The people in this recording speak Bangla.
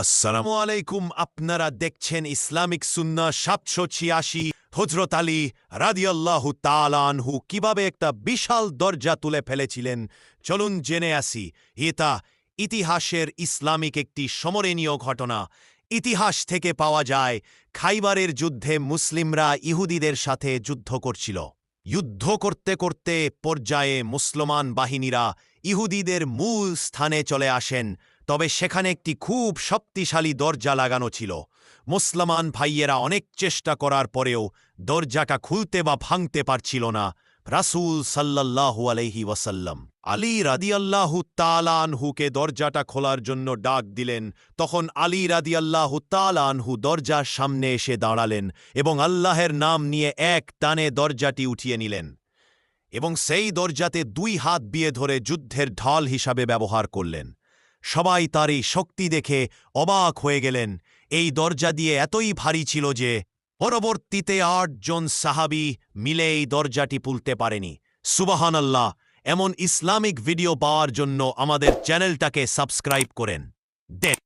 আসসালামু আলাইকুম আপনারা দেখছেন ইসলামিক সুন্না সাতশো ছিয়াশি হজরত আলী রাদিয়াল্লাহু তালানহু কীভাবে একটা বিশাল দরজা তুলে ফেলেছিলেন? চলুন জেনে আসি। এটা ইতিহাসের ইসলামিক একটি সমরণীয় ঘটনা। ইতিহাস থেকে পাওয়া যায়, খাইবারের যুদ্ধে মুসলিমরা ইহুদিদের সাথে যুদ্ধ করছিল। যুদ্ধ করতে করতে পর্যায়ে মুসলমান বাহিনীরা ইহুদিদের মূল স্থানে চলে আসেন। তবে সেখানে একটি খুব শক্তিশালী দরজা লাগানো ছিল। মুসলমান ভাইয়েরা অনেক চেষ্টা করার পরেও দরজাটা খুলতে বা ভাঙতে পারছিল না, রাসূল সাল্লাল্লাহু আলহি ওয়াসাল্লাম। আলী রাদিয়াল্লাহু তালানহুকে দরজাটা খোলার জন্য ডাক দিলেন। তখন আলী রাদিয়াল্লাহু তালানহু দরজার সামনে এসে দাঁড়ালেন এবং আল্লাহের নাম নিয়ে এক টানে দরজাটি উঠিয়ে নিলেন এবং সেই দরজাতে দুই হাত বিয়ে ধরে যুদ্ধের ঢাল হিসাবে ব্যবহার করলেন। সবাই তার এই শক্তি দেখে অবাক হয়ে গেলেন। এই দরজা দিয়ে এতই ভারী ছিল যে পরবর্তীতে আটজন সাহাবি মিলে এই দরজাটি পুলতে পারেনি। সুবাহান আল্লাহ এমন ইসলামিক ভিডিও পাওয়ার জন্য আমাদের চ্যানেলটাকে সাবস্ক্রাইব করেন। দেখ